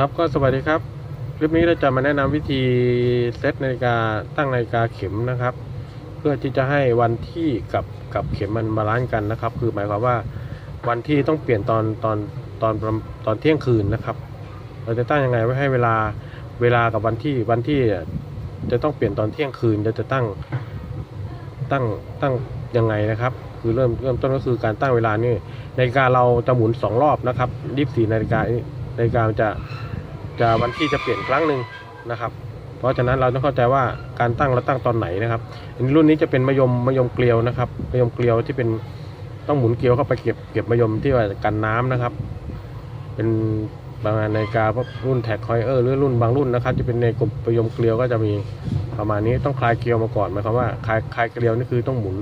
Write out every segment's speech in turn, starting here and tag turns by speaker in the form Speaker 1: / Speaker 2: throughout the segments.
Speaker 1: ครับก็สวัสดีครับ คลิปนี้เราจะมาแนะนำวิธีเซตนาฬิกาตั้งนาฬิกาเข็มนะครับ เพื่อที่จะให้วันที่กับกับเข็มมันบาลานซ์กันนะครับ คือหมายความว่าวันที่ต้องเปลี่ยนตอนตอนตอนตอนเที่ยงคืนนะครับ เราจะตั้งยังไงไว้ให้เวลาเวลากับวันที่วันที่จะต้องเปลี่ยนตอนเที่ยงคืนเราจะตั้งตั้งตั้งยังไงนะครับ คือเริ่มเริ่มต้นก็คือการตั้งเวลานี่นาฬิกาเราจะหมุนสองรอบนะครับ24นาฬิกานาฬิกามันจะ จะวันที่จะเปลี่ยนครั้งหนึ่งนะครับ เพราะฉะนั้นเราต้องเข้าใจว่าการตั้งเราตั้งตอนไหนนะครับอันรุ่นนี้จะเป็นมะยมมะยมเกลียวนะครับมะยมเกลียวที่เป็นต้องหมุนเกลียวเข้าไปเก็บเก็บมะยมที่ว่ากันน้ำนะครับ เป็นบางนาฬิกาพวกรุ่นแท็กคอยเออร์หรือรุ่นบางรุ่นนะครับ จะเป็นในกลุ่มมะยมเกลียวก็จะมีประมาณนี้ต้องคลายเกลียวมาก่อนหมายความว่าคลายคลายเกลียวนี่คือต้องหมุน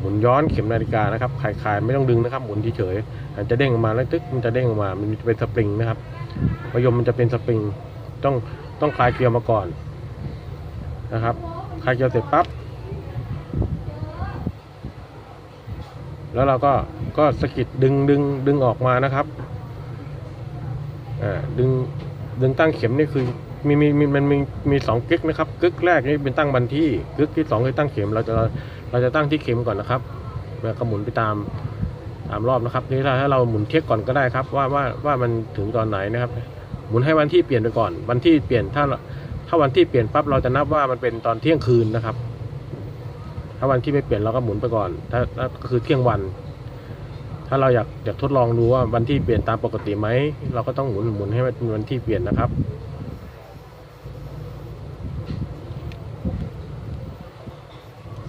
Speaker 1: หมุนย้อนเข็มนาฬิกานะครับคลายคลายไม่ต้องดึงนะครับ หมุนเฉยๆอาจจะเด้งออกมาแล้วตึ๊กมันจะเด้งออกมามันจะเป็นสปริงนะครับ มะยมมันจะเป็นสปริง ต้องต้องคลายเกลียวมาก่อนนะครับ คลายเกลียวเสร็จปั๊บ แล้วเราก็ก็สกิดดึงดึงดึงออกมานะครับ อ่า ดึงดึงตั้งเข็มนี่คือมีมีมีมันมีมีสองกึกนะครับกึกแรกนี่เป็นตั้งบันที่กึกที่สองคือตั้งเข็มเราจะเราจะตั้งที่เข็มก่อนนะครับแล้วก็หมุนไปตาม ตามรอบนะครับนี่ถ้าถ้าเราหมุนเช็คก่อนก็ได้ครับ ว่าว่าว่ามันถึงตอนไหนนะครับ หมุนให้วันที่เปลี่ยนไปก่อน วันที่เปลี่ยนถ้าถ้าวันที่เปลี่ยนปั๊บเราจะนับว่ามันเป็นตอนเที่ยงคืนนะครับ ถ้าวันที่ไม่เปลี่ยนเราก็หมุนไปก่อน ถ้าถ้าก็คือเที่ยงวัน ถ้าเราอยากอยากทดลองดูว่าวันที่เปลี่ยนตามปกติไหมเราก็ต้องหมุนหมุนให้มันเป็นวันที่เปลี่ยนนะครับ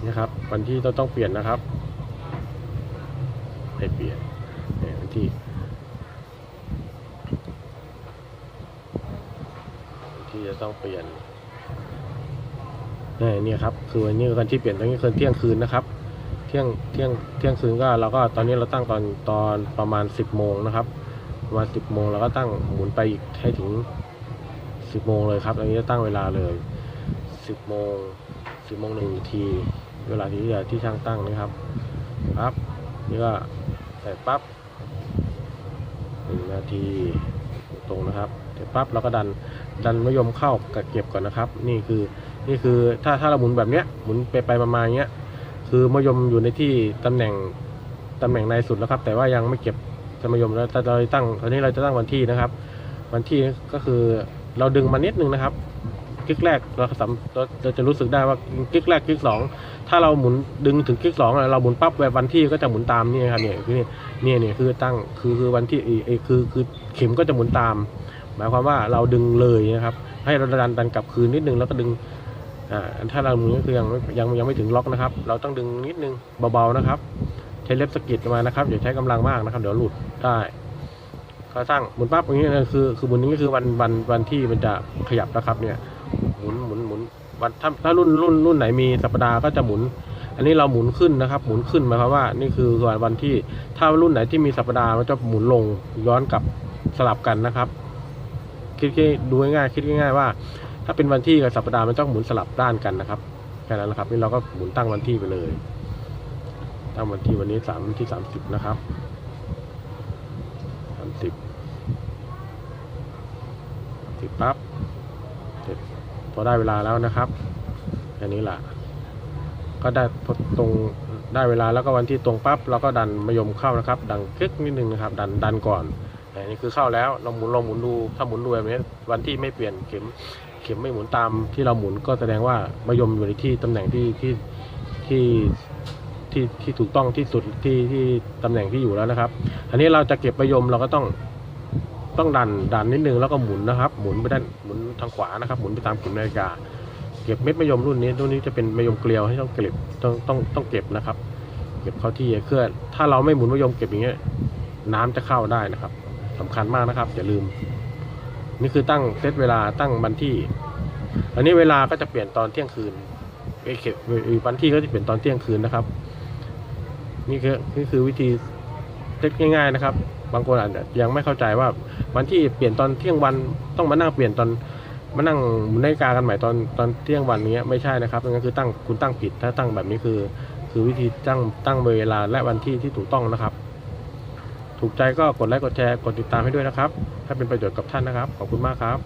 Speaker 1: นะครับวันที่เราต้องเปลี่ยนนะครับ ให้เปลี่ยนเนี่ยวันที่ที่จะต้องเปลี่ยนนี่นี่ครับ คือวันนี้วันที่เปลี่ยนตอนนี้คือเที่ยงคืนนะครับ เที่ยงเที่ยงเที่ยงคืนก็เราก็ตอนนี้เราตั้งตอนตอนประมาณ 10โมงนะครับประมาณ10โมงเราก็ตั้งหมุนไปอีกให้ถึง 10โมงเลยครับอันนี้จะตั้งเวลาเลย 10โมง10โมงหนึ่งนาที เวลาที่ที่ช่างตั้งนะครับปั๊บนี่ก็ ใส่ปั๊บหนึ่งนาทีตรงนะครับเสร็จปั๊บเราก็ดันดันมะยมเข้ากับเก็บก่อนนะครับ นี่คือนี่คือถ้าถ้าเราหมุนแบบเนี้ยหมุนไปไปประมาณเนี้ยคือมะยมอยู่ในที่ตำแหน่งตำแหน่งในสุดแล้วครับ แต่ว่ายังไม่เก็บจะมะยมแล้วเราตั้งตอนนี้เราจะตั้งวันที่นะครับ วันที่ก็คือเราดึงมานิดนึงนะครับ คลิกแรกเราสามเราจะรู้สึกได้ว่าคลิกแรกคลิกสองถ้าเราหมุนดึงถึงคลิกสองเราหมุนปั๊บแบบวันที่ก็จะหมุนตามนี่ครับเนี่ยคือเนี่ยเนี่ยคือตั้งคือคือวันที่เอเอคือคือเข็มก็จะหมุนตาม หมายความว่าเราดึงเลยนะครับ ให้เราดันดันกลับคืนนิดนึงแล้วก็ดึงอ่าถ้าเราหมุนก็คือยังยังยังไม่ถึงล็อกนะครับ เราต้องดึงนิดนึงเบาๆนะครับใช้เล็บสกิดมานะครับอย่าใช้กำลังมากนะครับ เดี๋ยวหลุดได้ก็ตั้งหมุนปั๊บอย่างนี้นะคือคือหมุนนี้ก็คือวันวันวันที่มันจะขยับนะครับเนี่ย หมุนหมุนหมุนวันถ้าถ้ารุ่นรุ่นรุ่นไหนมีสัปดาห์ก็จะหมุน อันนี้เราหมุนขึ้นนะครับ หมุนขึ้นหมายความว่า นี่คือวันวันที่ถ้ารุ่นไหนที่มีสัปดาห์มันจะหมุนลงย้อนกลับสลับกันนะครับ คิดง่ายๆดูง่ายๆคิดง่ายๆว่า ถ้าเป็นวันที่กับสัปดาห์มันต้องหมุนสลับด้านกันนะครับแค่นั้นนะครับ นี่เราก็หมุนตั้งวันที่ไปเลย ตั้งวันที่วันนี้สามวันที่สามสิบนะครับสามสิบสิบปั๊บเสร็จ พอได้เวลาแล้วนะครับแค่นี้แหละก็ได้พอตรงได้เวลาแล้วก็วันที่ตรงปั๊บเราก็ดันมายมเข้านะครับ ดังคลิกนิดนึงนะครับ ดันดันก่อนอันนี้คือเข้าแล้วเราหมุนลองหมุนดูถ้าหมุนดูแบบนี้วันที่ไม่เปลี่ยนเข็มเข็มไม่หมุนตามที่เราหมุนก็แสดงว่ามะยมอยู่ในที่ตำแหน่งที่ที่ที่ที่ที่ถูกต้องที่สุดที่ที่ตำแหน่งที่อยู่แล้วนะครับ อันนี้เราจะเก็บมะยมเราก็ต้อง ต้องดันดันนิดนึงแล้วก็หมุนนะครับ หมุนไปด้านหมุนทางขวานะครับ หมุนไปตามเข็มนาฬิกา เก็บเม็ดมะยมรุ่นนี้รุ่นนี้จะเป็นมะยมเกลียวให้ต้องเก็บต้องต้องต้องเก็บนะครับ เก็บเข้าที่เคลื่อนถ้าเราไม่หมุนมะยมเก็บอย่างเงี้ยน้ำจะเข้าได้นะครับสำคัญมากนะครับ อย่าลืม นี่คือตั้งเซตเวลาตั้งวันที่ อันนี้เวลาก็จะเปลี่ยนตอนเที่ยงคืนเอ้ยเขตวันที่ก็จะเปลี่ยนตอนเที่ยงคืนนะครับ นี่คือนี่คือวิธีเซตง่ายๆนะครับ บางคนอาจจะยังไม่เข้าใจว่าวันที่เปลี่ยนตอนเที่ยงวันต้องมานั่งเปลี่ยนตอนมานั่งมุนนาฬิกากันใหม่ตอนตอนเที่ยงวันนี้ไม่ใช่นะครับนั่นก็คือตั้งคุณตั้งผิดถ้าตั้งแบบนี้คือ คือวิธีตั้งตั้งเวลาและวันที่ที่ถูกต้องนะครับ ถูกใจก็กดไลค์กดแชร์กดติดตามให้ด้วยนะครับ ถ้าเป็นประโยชน์กับท่านนะครับ ขอบคุณมากครับ